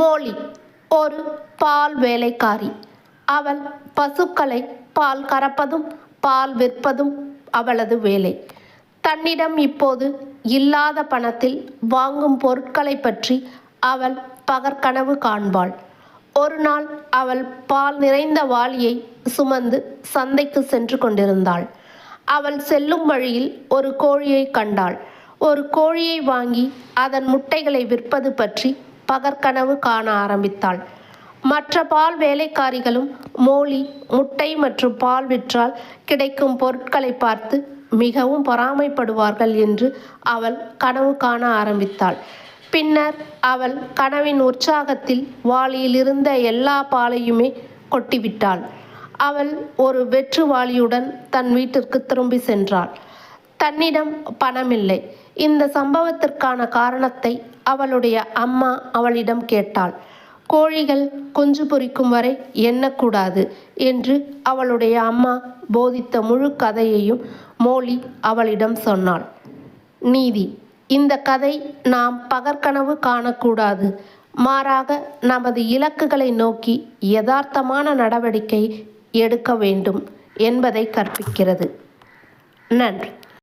Molly ஒரு பால் வேலைக்காரி. அவள் பசுக்களை பால் கறப்பதும் பால் விற்பதும் அவளது வேலை. தன்னிடம் இப்போது இல்லாத பணத்தில் வாங்கும் பொருட்களை பற்றி அவள் பகற்கனவு காண்பாள். ஒரு நாள் அவள் பால் நிறைந்த வாளியை சுமந்து சந்தைக்கு சென்று கொண்டிருந்தாள். அவள் செல்லும் வழியில் ஒரு கோழியை கண்டாள். ஒரு கோழியை வாங்கி அதன் முட்டைகளை விற்பது பற்றி பகற்கனவு காண ஆரம்பித்தாள். மற்ற பால் வேலைக்காரிகளும் மோலி முட்டை மற்றும் பால் விற்றால் கிடைக்கும் பொருட்களை பார்த்து மிகவும் பொறாமைப்படுவார்கள் என்று அவள் கனவு காண ஆரம்பித்தாள். பின்னர் அவள் கனவின் உற்சாகத்தில் வாளியில் இருந்த எல்லா பாலையுமே கொட்டிவிட்டாள். அவள் ஒரு வெற்று வாளியுடன் தன் வீட்டிற்கு திரும்பி சென்றாள். தன்னிடம் பணமில்லை. இந்த சம்பவத்திற்கான காரணத்தை அவளுடைய அம்மா அவளிடம் கேட்டாள். கோழிகள் குஞ்சு பொரிக்கும் வரை எண்ணக்கூடாது என்று அவளுடைய அம்மா போதித்த முழு கதையையும் மோலி அவளிடம் சொன்னாள். நீதி இந்த கதை நாம் பகற்கனவு காணக்கூடாது. மாறாக நமது இலக்குகளை நோக்கி யதார்த்தமான நடவடிக்கை எடுக்க வேண்டும் என்பதை கற்பிக்கிறது. நன்றி.